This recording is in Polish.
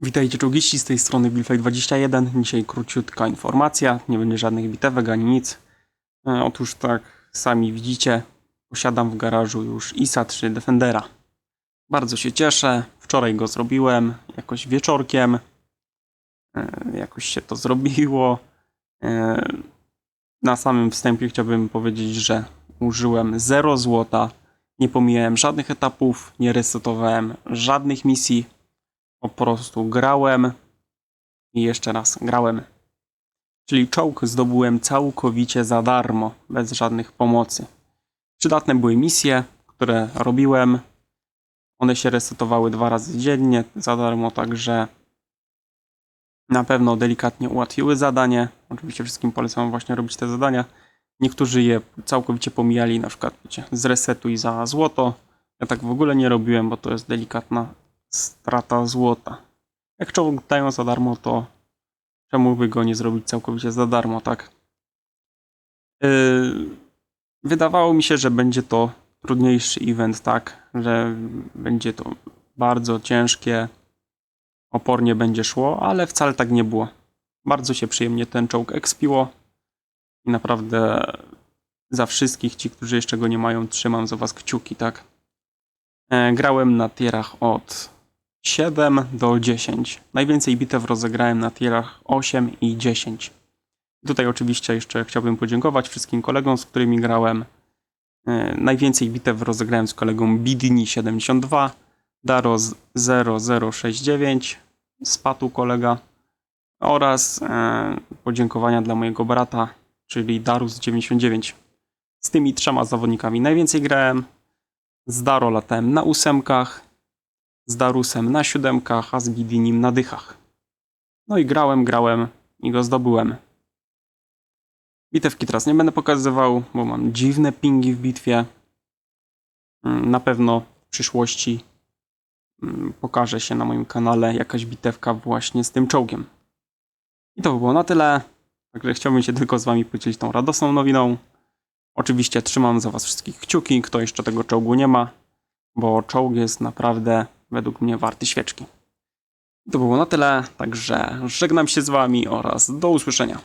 Witajcie czołgiści z tej strony Wilfej21. Dzisiaj króciutka informacja, nie będzie żadnych bitewek ani nic. E, otóż tak, sami widzicie, posiadam w garażu już ISA 3 Defendera. Bardzo się cieszę, wczoraj go zrobiłem, jakoś wieczorkiem. E, jakoś się to zrobiło. E, na samym wstępie chciałbym powiedzieć, że użyłem 0 złota, nie pomijałem żadnych etapów, nie resetowałem żadnych misji po prostu grałem i jeszcze raz grałem. Czyli czołg zdobyłem całkowicie za darmo, bez żadnych pomocy. Przydatne były misje, które robiłem. One się resetowały dwa razy dziennie za darmo, także na pewno delikatnie ułatwiły zadanie. Oczywiście wszystkim polecam właśnie robić te zadania. Niektórzy je całkowicie pomijali, na przykład wiecie, zresetuj za złoto. Ja tak w ogóle nie robiłem, bo to jest delikatna strata złota. Jak czołg dają za darmo, to czemu by go nie zrobić całkowicie za darmo, tak? Yy, wydawało mi się, że będzie to trudniejszy event, tak? Że będzie to bardzo ciężkie, opornie będzie szło, ale wcale tak nie było. Bardzo się przyjemnie ten czołg ekspiło i naprawdę za wszystkich ci, którzy jeszcze go nie mają, trzymam za was kciuki, tak? E, Grałem na tierach od 7 do 10. Najwięcej bitew rozegrałem na tierach 8 i 10. Tutaj oczywiście jeszcze chciałbym podziękować wszystkim kolegom, z którymi grałem. E, Najwięcej bitew rozegrałem z kolegą Bidini72, Daros 0069, Spatu kolega oraz e, podziękowania dla mojego brata, czyli Darus99. Z tymi trzema zawodnikami najwięcej grałem. Z Daro latałem na ósemkach, z Darusem na siódemkach, a z Bidinim na dychach. No i grałem, grałem i go zdobyłem. Bitewki teraz nie będę pokazywał, bo mam dziwne pingi w bitwie. Mm, Na pewno w przyszłości mm, pokaże się na moim kanale jakaś bitewka właśnie z tym czołgiem. I to by było na tyle. Także chciałbym się tylko z wami podzielić tą radosną nowiną. Oczywiście trzymam za was wszystkich kciuki, kto jeszcze tego czołgu nie ma, bo czołg jest naprawdę według mnie warty świeczki. To było na tyle, także żegnam się z wami oraz do usłyszenia.